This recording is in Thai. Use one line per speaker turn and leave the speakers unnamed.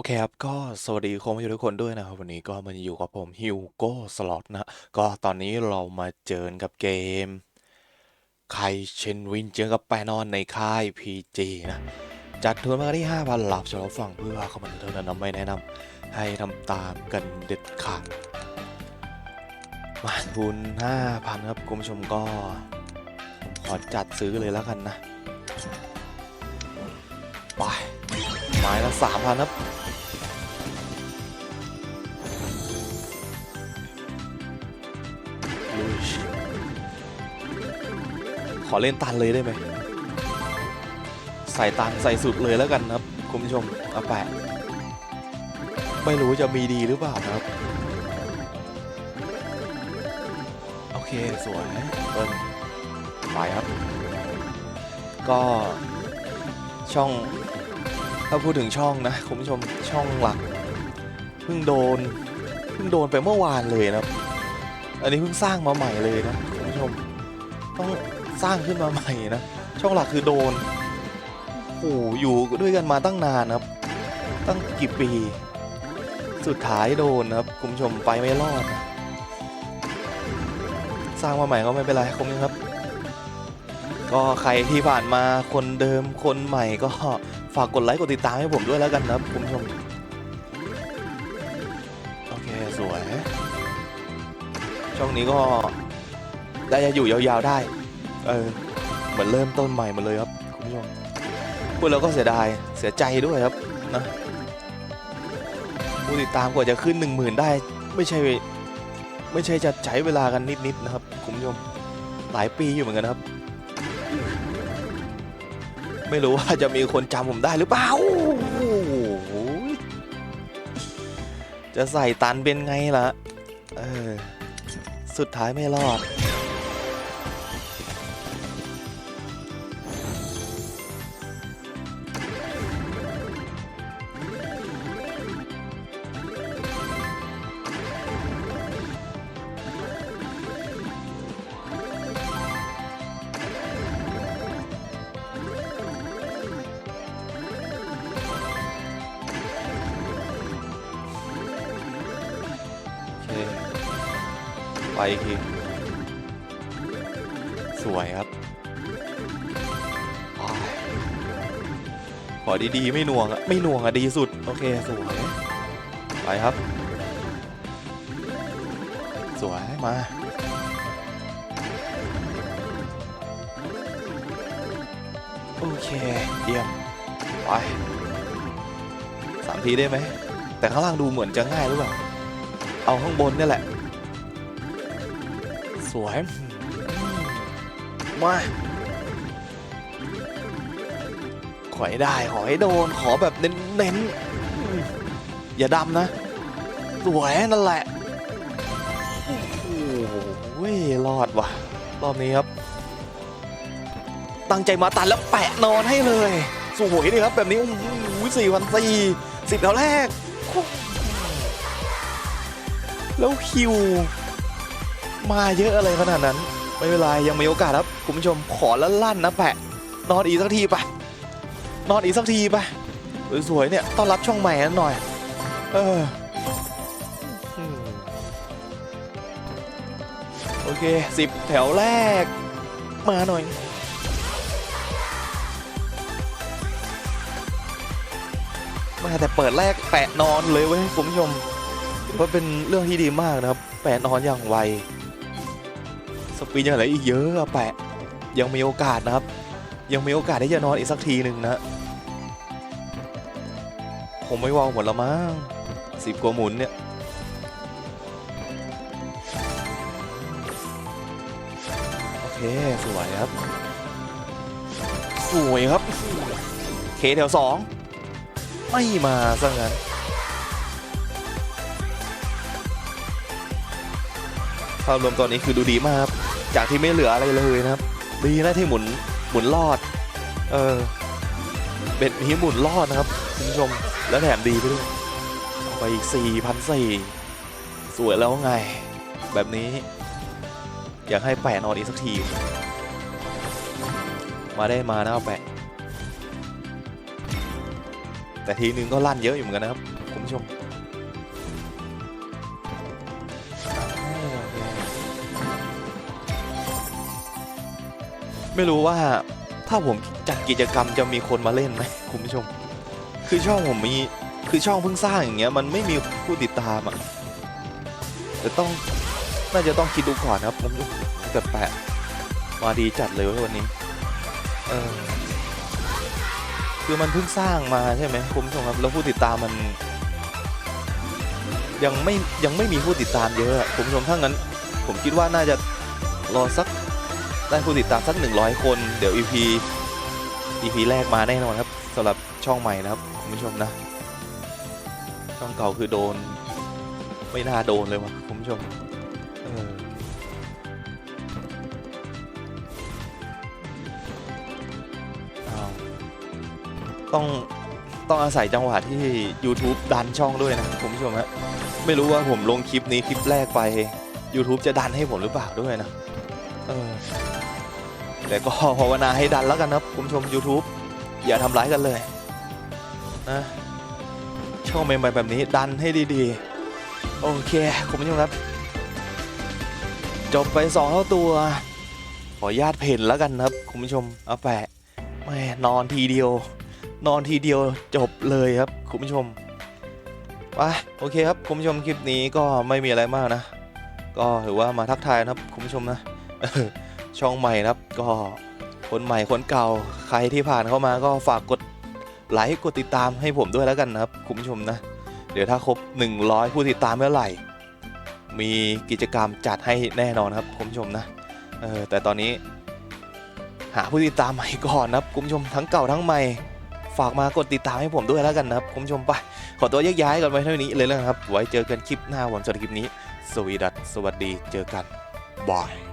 โอเคครับ ก็สวัสดีคุณผู้ชมทุกคนด้วยนะครับ วันนี้ก็มาอยู่กับผมฮิวโก้สล็อตนะ ก็ตอนนี้เรามาเจอกับเกมไคเชนวินเจอกับแปนอนในค่าย PG นะ จัดทัวร์มาที่ 5,000 หลับสำหรับฝั่งเพื่อเข้ามาเท่านั้นนะไม่แนะนำให้ทำตามกันเด็ดขาด มาทุน 5,000 ครับคุณผู้ชมก็ผมขอจัดซื้อเลยแล้วกันนะ ไปไม้ละ3,000 ครับ ขอเล่นตันเลยได้ไหมใส่ตันใส่สุดเลยแล้วกันครับคุณผู้ชมเอาแปะไม่รู้จะมีดีหรือเปล่าครับ โอเค สวยเปิ้ลไปครับ ก็ช่องถ้าพูดถึงช่องนะคุณผู้ชมช่องหลักเพิ่งโดนเพิ่งโดนไปเมื่อวานเลยนะอันนี้เพิ่งสร้างมาใหม่เลยนะคุณผู้ชมต้อง สร้างขึ้นมาใหม่นะ ช่องหลักคือโดนโอ้อยู่ด้วยกันมาตั้งนานนะครับ ตั้งกี่ปี สุดท้ายโดนนะครับคุณผู้ชมไปไม่รอดนะสร้างมาใหม่ก็ไม่เป็นไรคุณผู้ชมครับ ก็ใครที่ผ่านมาคนเดิมคนใหม่ก็ฝากกดไลค์กดติดตามให้ผมด้วยแล้วกันนะครับคุณผู้ชมโอเคสวย ช่องนี้ก็ได้จะอยู่ยาวๆได้ เออเหมือนเริ่มต้นใหม่หมาเลยครับคุณผู้ชมพูดแล้วก็เสียดายเสียใจด้วยครับนะผู้ติดตามกว่าจะขึ้น 1 0,000 ได้ไม่ใช่ไม่ใช่จะใช้เวลากันนิดๆนะครับคุณผู้ชมหลายปีอยู่เหมือนกันครับ ไม่รู้ว่าจะมีคนจำผมได้หรือเปล่าจะใส่ตันเป็นไงล่ะ เออ สุดท้ายไม่รอด ไปอีกทีสวยครับ ขอดีๆ ไม่หน่วงอะไม่หน่วงอะดีสุด โอเค สวย ไปครับ สวย มาโอเคเยี่ยมไปสามทีได้ไหม แต่ข้างล่างดูเหมือนจะง่ายหรือเปล่า เอาข้างบนนี่แหละ สวย มา ขอให้ได้ ขอให้โดน ขอแบบเน้นๆ อย่าดำนะ สวยนั่นแหละ โอ้โหรอดว่ะ รอบนี้ครับ ตั้งใจมาตันแล้วแปะนอนให้เลย สวยดีครับ แบบนี้ โอ้โหสี่พันสี่สิบแล้วแรก แล้วคิว มาเยอะอะไรขนาดนั้น ไม่เป็นไรยังมีโอกาสครับ คุณผู้ชมขอลั่นนะแปะ นอนอีกสักทีไปนอนอีกสักทีไปสวยๆเนี่ยต้อนรับช่องใหม่กันหน่อย เออโอเคสิบแถวแรก มาหน่อยมาแต่เปิดแรกแปะนอนเลยเว้ยคุณผู้ชมว่าเป็นเรื่องที่ดีมากนะครับ แปะนอนอย่างไว สปีดยังเหลืออีกเยอะอะแปะ ยังมีโอกาสนะครับ ยังมีโอกาสที่จะนอนอีกสักทีหนึ่งนะคงไม่วางหมดและมั้งสิบกว่าหมุนเนี่ยโอเคสวยครับสวยครับ เคแถวสองไม่มาซะงั้นภาพรวมตอนนี้คือดูดีมากครับ จากที่ไม่เหลืออะไรเลยนะครับ ดีนะที่หมุนหมุนรอด เออเบ็ดนี้หมุนรอดนะครับคุณผู้ชมแล้วแถมดีไปด้วยเอาไปอีกสี่พันสี่สวยแล้วไง แบบนี้ อยากให้แปะนอนอีกสักที มาได้มานะเอาแปะ แต่ทีนึงก็ลั่นเยอะอยู่เหมือนกันนะครับคุณผู้ชม ไม่รู้ว่าถ้าผมจัดกิจกรรมจะมีคนมาเล่นไหมคุณผู้ชม คือช่องผมมีคือช่องเพิ่งสร้างอย่างเงี้ยมันไม่มีผู้ติดตามอะแต่ต้องน่าจะต้องคิดดูก่อนครับผมแต่แปะมาดีจัดเลยวันนี้ เออคือมันเพิ่งสร้างมาใช่ไหมคุณผู้ชมครับแล้วผู้ติดตามมัน ยังไม่ยังไม่มีผู้ติดตามเยอะอะคุณผู้ชมถ้างั้น ผมคิดว่าน่าจะรอสัก ได้ผู้ติดตามสัก 100 คน เดี๋ยว EP EP แรกมาแน่นอนครับสำหรับช่องใหม่นะครับคุณผู้ชมนะ ช่องเก่าคือโดน ไม่น่าโดนเลยวะคุณผู้ชมเออต้องต้องอาศัยจังหวะที่ YouTube ดันช่องด้วยนะคุณผู้ชมฮะไม่รู้ว่าผมลงคลิปนี้คลิปแรกไป YouTube จะดันให้ผมหรือเปล่าด้วยนะ เออแต่ก็ภาวนาให้ดันแล้วกันนะครับคุณผู้ชม YouTube อย่าทำร้ายกันเลยนะช่องใหม่ๆแบบนี้ดันให้ดีๆ โอเค คุณผู้ชมครับ จบไปสองเท่าตัว ขออนุญาตเพนแล้วกันครับ คุณผู้ชมเอาแปะแม่นอนทีเดียว นอนทีเดียวจบเลยครับ คุณผู้ชมไปโอเคครับ คุณผู้ชมคลิปนี้ก็ไม่มีอะไรมากนะ ก็ถือว่ามาทักทายนะครับ คุณผู้ชมนะ ช่องใหม่นะครับ ก็คนใหม่คนเก่าใครที่ผ่านเข้ามาก็ฝากกดไลค์กดติดตามให้ผมด้วยแล้วกันนะครับคุณผู้ชมนะ เดี๋ยวถ้าครบ 100 ผู้ติดตามเมื่อไหร่ มีกิจกรรมจัดให้แน่นอนครับคุณผู้ชมนะเออแต่ตอนนี้ หาผู้ติดตามใหม่ก่อนนะครับคุณผู้ชมทั้งเก่าทั้งใหม่ ฝากมากดติดตามให้ผมด้วยแล้วกันนะครับคุณผู้ชมไปขอตัวแยกย้ายกันไปเท่านี้เลยนะครับ ไว้เจอกันคลิปหน้าวันสำหรับคลิปนี้ สวีดัสสวัสดีเจอกันบาย